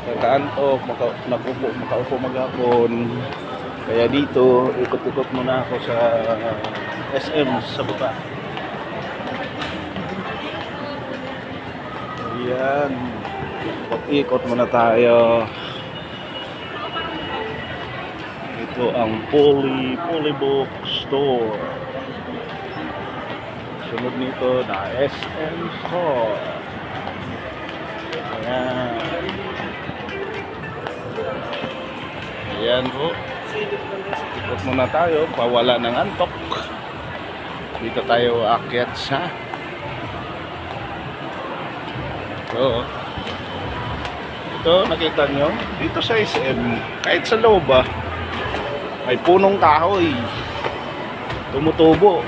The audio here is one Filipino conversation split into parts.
nakakaantok, maka, nakupo, makaupo maghapon. Kaya dito, ikot-ikot muna ako sa SM sa baba. Ayan. Ikot muna tayo. Ito ang Poly Polybook Store. Sunod nito na SM Store. Ayan po. Ikot muna tayo. Pawala ng antok. Dito tayo akyat sa Oo. Ito, nakita nyo? Dito sa SM, kahit sa loob ah, may punong kahoy. Tumutubo.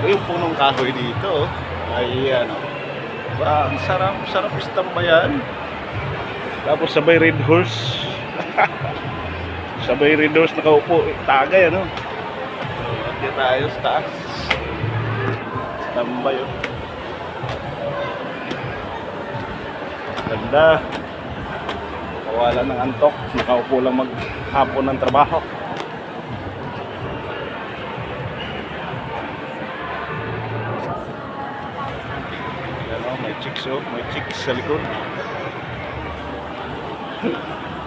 Ito yung punong kahoy dito. oh. Ayan. oh. Ba, ang sarap, sarap istambayan. Tapos sabay red horse. sabay red horse nakaupo. Eh, Tagay ano. Akyat tayo sa taas. Tambay oh. Ganda. Kawala ng antok. Nakaupo lang maghapon ng trabaho. Yan o, may chicks oh. May chicks sa likod.